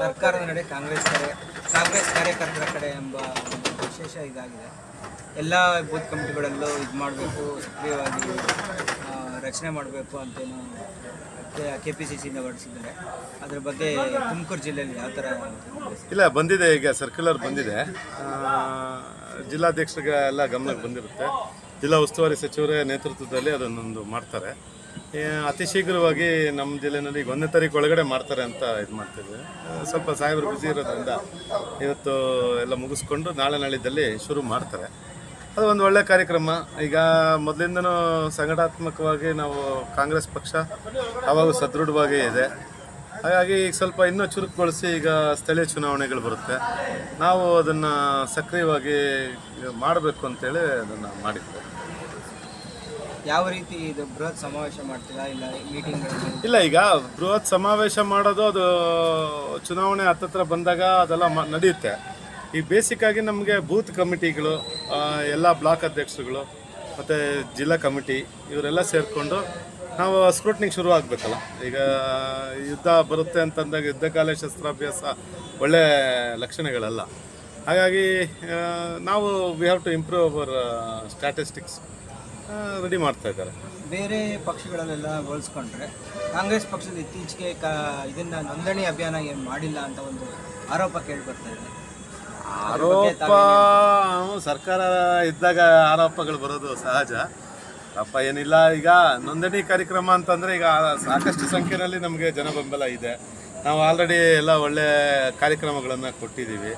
ಸರ್ಕಾರದ ನಡೆ ಕಾಂಗ್ರೆಸ್ ಕಾರ್ಯ ಕಾಂಗ್ರೆಸ್ ಕಾರ್ಯಕರ್ತರ ಕಡೆ ಎಂಬ ವಿಶೇಷ ಇದಾಗಿದೆ. ಎಲ್ಲ ಬೂತ್ ಕಮಿಟಿಗಳಲ್ಲೂ ಇದು ಮಾಡಬೇಕು, ಸಕ್ರಿಯವಾಗಿ ರಚನೆ ಮಾಡಬೇಕು ಅಂತೇನು ಕೆ ಪಿ ಸಿ ಸಿಯಿಂದ ಹೊರಡಿಸಿದ್ದಾರೆ. ಅದ್ರ ಬಗ್ಗೆ ತುಮಕೂರು ಜಿಲ್ಲೆಯಲ್ಲಿ ಯಾವ ಥರ ಇಲ್ಲ, ಬಂದಿದೆ, ಈಗ ಸರ್ಕ್ಯುಲರ್ ಬಂದಿದೆ. ಜಿಲ್ಲಾಧ್ಯಕ್ಷರಿಗೆ ಎಲ್ಲ ಗಮನಕ್ಕೆ ಬಂದಿರುತ್ತೆ. ಜಿಲ್ಲಾ ಉಸ್ತುವಾರಿ ಸಚಿವರೇ ನೇತೃತ್ವದಲ್ಲಿ ಅದನ್ನೊಂದು ಮಾಡ್ತಾರೆ. ಅತಿ ಶೀಘ್ರವಾಗಿ ನಮ್ಮ ಜಿಲ್ಲೆನಲ್ಲಿ ಈಗ ಒಂದನೇ ತಾರೀಕು ಒಳಗಡೆ ಮಾಡ್ತಾರೆ ಅಂತ ಇದು ಮಾಡ್ತಿದ್ವಿ. ಸ್ವಲ್ಪ ಸಾಹೇಬರು ಬಿಸಿ ಇರೋದ್ರಿಂದ ಇವತ್ತು ಎಲ್ಲ ಮುಗಿಸ್ಕೊಂಡು ನಾಳೆ ನಾಳಿದ್ದಲ್ಲಿ ಶುರು ಮಾಡ್ತಾರೆ. ಅದು ಒಂದು ಒಳ್ಳೆಯ ಕಾರ್ಯಕ್ರಮ. ಈಗ ಮೊದಲಿಂದನೂ ಸಂಘಟಾತ್ಮಕವಾಗಿ ನಾವು ಕಾಂಗ್ರೆಸ್ ಪಕ್ಷ ಅವಾಗ ಸದೃಢವಾಗಿ ಇದೆ. ಹಾಗಾಗಿ ಈಗ ಸ್ವಲ್ಪ ಇನ್ನೂ ಚುರುಕುಗೊಳಿಸಿ ಈಗ ಸ್ಥಳೀಯ ಚುನಾವಣೆಗಳು ಬರುತ್ತೆ. ನಾವು ಅದನ್ನು ಸಕ್ರಿಯವಾಗಿ ಮಾಡಬೇಕು ಅಂತೇಳಿ ಅದನ್ನು ಮಾಡಿದ್ವಿ. ಯಾವ ರೀತಿ ಇದು ಬೃಹತ್ ಸಮಾವೇಶ ಮಾಡ್ತೀರಾ? ಇಲ್ಲ ಮೀಟಿಂಗ್ ಇಲ್ಲ, ಈಗ ಬೃಹತ್ ಸಮಾವೇಶ ಮಾಡೋದು ಅದು ಚುನಾವಣೆ ಹತ್ತತ್ರ ಬಂದಾಗ ಅದೆಲ್ಲ ಮ, ನಡೆಯುತ್ತೆ. ಈ ಆಗಿ ನಮಗೆ ಬೂತ್ ಕಮಿಟಿಗಳು ಎಲ್ಲ ಬ್ಲಾಕ್ ಅಧ್ಯಕ್ಷರುಗಳು, ಮತ್ತು ಜಿಲ್ಲಾ ಕಮಿಟಿ ಇವರೆಲ್ಲ ಸೇರಿಕೊಂಡು ನಾವು ಸ್ಕ್ರೂಟ್ನಿಗೆ ಶುರು ಆಗಬೇಕಲ್ಲ. ಈಗ ಯುದ್ಧ ಬರುತ್ತೆ ಅಂತಂದಾಗ ಯುದ್ಧ ಕಾಲ ಶಸ್ತ್ರಾಭ್ಯಾಸ ಒಳ್ಳೆ ಲಕ್ಷಣಗಳಲ್ಲ. ಹಾಗಾಗಿ ನಾವು we have to improve our statistics ready ಮಾಡ್ತಾ ಇದ್ದಾರೆ. ಬೇರೆ ಪಕ್ಷಗಳಲ್ಲೆಲ್ಲ ಹೋಲಿಸ್ಕೊಂಡ್ರೆ ಕಾಂಗ್ರೆಸ್ ಪಕ್ಷದ ಇತ್ತೀಚೆಗೆ ಕ ಇದನ್ನ ನೋಂದಣಿ ಅಭಿಯಾನ ಏನು ಮಾಡಿಲ್ಲ ಅಂತ ಒಂದು ಆರೋಪ ಕೇಳಿ ಬರ್ತಾ ಇದೆ. ಆರೋಪ ಸರ್ಕಾರ ಇದ್ದಾಗ ಆರೋಪಗಳು ಬರೋದು ಸಹಜ. ಅಪ್ಪ ಏನಿಲ್ಲ ಈಗ ನೋಂದಣಿ ಕಾರ್ಯಕ್ರಮ ಅಂತಂದ್ರೆ ಈಗ ಸಾಕಷ್ಟು ಸಂಖ್ಯೆಯಲ್ಲಿ ನಮಗೆ ಜನ ಬೆಂಬಲ ಇದೆ. ನಾವು ಆಲ್ರೆಡಿ ಎಲ್ಲ ಒಳ್ಳೆ ಕಾರ್ಯಕ್ರಮಗಳನ್ನು ಕೊಟ್ಟಿದ್ದೀವಿ.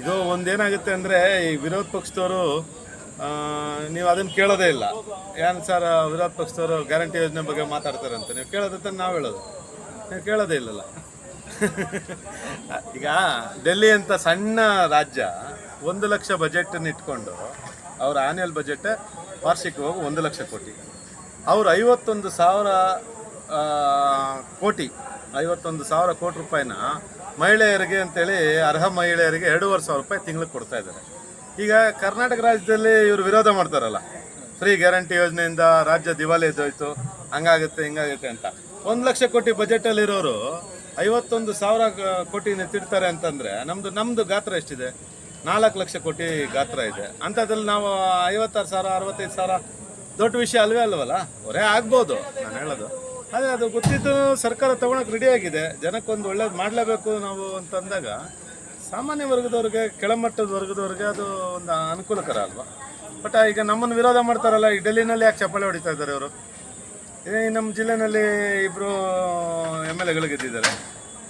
ಇದು ಒಂದೇನಾಗುತ್ತೆ ಅಂದರೆ ಈ ವಿರೋಧ ಪಕ್ಷದವರು ನೀವು ಅದನ್ನು ಕೇಳೋದೇ ಇಲ್ಲ. ಏನು ಸರ್ ವಿರೋಧ ಪಕ್ಷದವರು ಗ್ಯಾರಂಟಿ ಯೋಜನೆ ಬಗ್ಗೆ ಮಾತಾಡ್ತಾರೆ ಅಂತ. ನೀವು ಕೇಳೋದಂತ ನಾವು ಹೇಳೋದು. ನೀವು ಕೇಳೋದೇ ಇಲ್ಲಲ್ಲ. ಈಗ ಡೆಲ್ಲಿ ಅಂತ ಸಣ್ಣ ರಾಜ್ಯ, ಒಂದು ಲಕ್ಷ ಬಜೆಟನ್ನು ಇಟ್ಕೊಂಡು ಅವ್ರ ಆನ್ಯಲ್ ಬಜೆಟ್ ವಾರ್ಷಿಕವಾಗಿ ಒಂದು ಲಕ್ಷ ಕೋಟಿ. ಅವರು ಐವತ್ತೊಂದು ಸಾವಿರ ಕೋಟಿ, ಐವತ್ತೊಂದು ಸಾವಿರ ಕೋಟಿ ರೂಪಾಯಿನ ಮಹಿಳೆಯರಿಗೆ ಅಂತೇಳಿ ಅರ್ಹ ಮಹಿಳೆಯರಿಗೆ ಎರಡೂವರೆ ಸಾವಿರ ರೂಪಾಯಿ ತಿಂಗಳಿಗೆ ಕೊಡ್ತಾ ಇದ್ದಾರೆ. ಈಗ ಕರ್ನಾಟಕ ರಾಜ್ಯದಲ್ಲಿ ಇವರು ವಿರೋಧ ಮಾಡ್ತಾರಲ್ಲ ಫ್ರೀ ಗ್ಯಾರಂಟಿ ಯೋಜನೆಯಿಂದ ರಾಜ್ಯ ದಿವಾಲಿ ಎದ್ದೋಯ್ತು, ಹಂಗಾಗುತ್ತೆ, ಹಿಂಗಾಗುತ್ತೆ ಅಂತ. ಒಂದು ಲಕ್ಷ ಕೋಟಿ ಬಜೆಟಲ್ಲಿರೋರು ಐವತ್ತೊಂದು ಸಾವಿರ ಗ- ಕೋಟಿ ನೆತ್ತಿಡ್ತಾರೆ ನಮ್ಮದು ನಮ್ಮದು ಗಾತ್ರ ಎಷ್ಟಿದೆ? ನಾಲ್ಕು ಲಕ್ಷ ಕೋಟಿ ಗಾತ್ರ ಇದೆ. ಅಂಥದ್ರಲ್ಲಿ ನಾವು ಐವತ್ತಾರು ಸಾವಿರ, ಅರವತ್ತೈದು ಸಾವಿರ ದೊಡ್ಡ ವಿಷಯ ಅಲ್ವೇ ಅಲ್ವಲ್ಲ? ಹೊರೆ ಆಗ್ಬೋದು, ನಾನು ಹೇಳೋದು. ಅದೇ ಅದು ಗೊತ್ತಿದ್ದು ಸರ್ಕಾರ ತೊಗೊಳಕ್ಕೆ ರೆಡಿಯಾಗಿದೆ ಜನಕ್ಕೊಂದು ಒಳ್ಳೇದು ಮಾಡಲೇಬೇಕು ನಾವು ಅಂತಂದಾಗ ಸಾಮಾನ್ಯ ವರ್ಗದವ್ರಿಗೆ, ಕೆಳಮಟ್ಟದ ವರ್ಗದವ್ರಿಗೆ ಅದು ಒಂದು ಅನುಕೂಲಕರ ಅಲ್ವಾ? ಬಟ್ ಈಗ ನಮ್ಮನ್ನು ವಿರೋಧ ಮಾಡ್ತಾರಲ್ಲ, ಈ ಡೆಲ್ಲಿನಲ್ಲಿ ಯಾಕೆ ಚಪ್ಪಾಳೆ ಹೊಡಿತಾ ಇದ್ದಾರೆ ಅವರು? ಇದೇ ನಮ್ಮ ಜಿಲ್ಲೆನಲ್ಲಿ ಇಬ್ಬರು ಎಂ ಎಲ್ ಎಗಳು ಗೆದ್ದಿದ್ದಾರೆ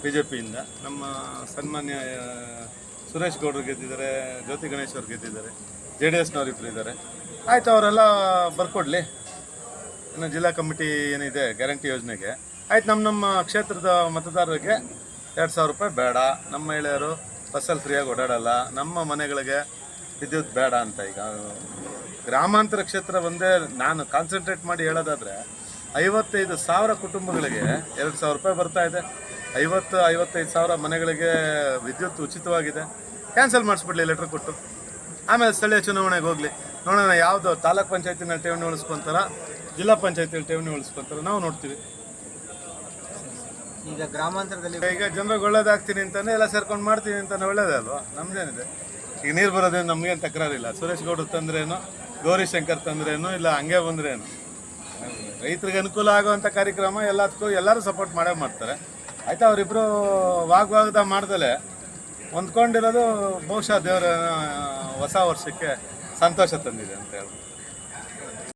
ಬಿ ಜೆ ಪಿಯಿಂದ ನಮ್ಮ ಸನ್ಮಾನ್ಯ ಸುರೇಶ್ ಗೌಡರು ಗೆದ್ದಿದ್ದಾರೆ, ಜ್ಯೋತಿ ಗಣೇಶ್ ಅವ್ರು ಗೆದ್ದಿದ್ದಾರೆ, ಜೆ ಡಿ ಎಸ್ನವ್ರು ಇಬ್ಬರು ಇದ್ದಾರೆ. ಆಯಿತು, ಅವರೆಲ್ಲ ಬರ್ಕೊಡ್ಲಿ. ಇನ್ನು ಜಿಲ್ಲಾ ಕಮಿಟಿ ಏನಿದೆ, ಗ್ಯಾರಂಟಿ ಯೋಜನೆಗೆ. ಆಯ್ತು ನಮ್ಮ ನಮ್ಮ ಕ್ಷೇತ್ರದ ಮತದಾರರಿಗೆ ಎರಡು ಸಾವಿರ ರೂಪಾಯಿ ಬೇಡ. ನಮ್ಮ ಮಹಿಳೆಯರು ಬಸ್ಸಲ್ಲಿ ಫ್ರೀಯಾಗಿ ಓಡಾಡಲ್ಲ. ನಮ್ಮ ಮನೆಗಳಿಗೆ ವಿದ್ಯುತ್ ಬೇಡ ಅಂತ ಈಗ. ಗ್ರಾಮಾಂತರ ಕ್ಷೇತ್ರ ಒಂದೇ, ನಾನು ಕಾನ್ಸಂಟ್ರೇಟ್ ಮಾಡಿ ಹೇಳೋದಾದರೆ, ಐವತ್ತೈದು ಸಾವಿರ ಕುಟುಂಬಗಳಿಗೆ ಎರಡು ಸಾವಿರ ರೂಪಾಯಿ ಬರ್ತಾ ಇದೆ. ಐವತ್ತು, ಐವತ್ತೈದು ಸಾವಿರ ಮನೆಗಳಿಗೆ ವಿದ್ಯುತ್ ಉಚಿತವಾಗಿದೆ. ಕ್ಯಾನ್ಸಲ್ ಮಾಡಿಸ್ಬಿಡ್ಲಿ ಲೆಟ್ರ್ ಕೊಟ್ಟು. ಆಮೇಲೆ ಸ್ಥಳೀಯ ಚುನಾವಣೆಗೆ ಹೋಗಲಿ. ನೋಡೋಣ ಯಾವುದು ತಾಲೂಕ್ ಪಂಚಾಯತಿನಲ್ಲಿ ಠೇವಣಿ ಉಳಿಸ್ಕೊಂತಾರ, ಜಿಲ್ಲಾ ಪಂಚಾಯತಿಯಲ್ಲಿ ಠೇವಣಿ ಉಳಿಸ್ಕೊಂತಾರ, ನಾವು ನೋಡ್ತೀವಿ. ಈಗ ಗ್ರಾಮಾಂತರದಲ್ಲಿ ಈಗ ಜನರಿಗೆ ಒಳ್ಳೇದಾಗ್ತೀನಿ ಅಂತಾನೆ ಎಲ್ಲ ಸೇರ್ಕೊಂಡು ಮಾಡ್ತೀನಿ ಅಂತಾನೆ ಒಳ್ಳೇದೇ ಅಲ್ವಾ? ನಮ್ದೇನಿದೆ. ಈಗ ನೀರು ಬರೋದೇನು ನಮಗೇನು ತಕರಾರಿಲ್ಲ. ಸುರೇಶ್ ಗೌಡ್ರು ತಂದ್ರೇನು ಗೌರಿಶಂಕರ್ ತಂದ್ರೇನು, ಇಲ್ಲ ಹಂಗೆ ಬಂದ್ರೇನು. ರೈತರಿಗೆ ಅನುಕೂಲ ಆಗುವಂಥ ಕಾರ್ಯಕ್ರಮ ಎಲ್ಲದಕ್ಕೂ ಎಲ್ಲರೂ ಸಪೋರ್ಟ್ ಮಾಡೇ ಮಾಡ್ತಾರೆ. ಆಯ್ತಾ ಅವರಿಬ್ಬರು ವಾಗ್ವಾಗದ ಮಾಡ್ದಲೆ ಹೊಂದ್ಕೊಂಡಿರೋದು ಬಹುಶಃ ದೇವರ ಹೊಸ ವರ್ಷಕ್ಕೆ ಸಂತೋಷ ತಂದಿದೆ ಅಂತ ಹೇಳ್ಬೋದು.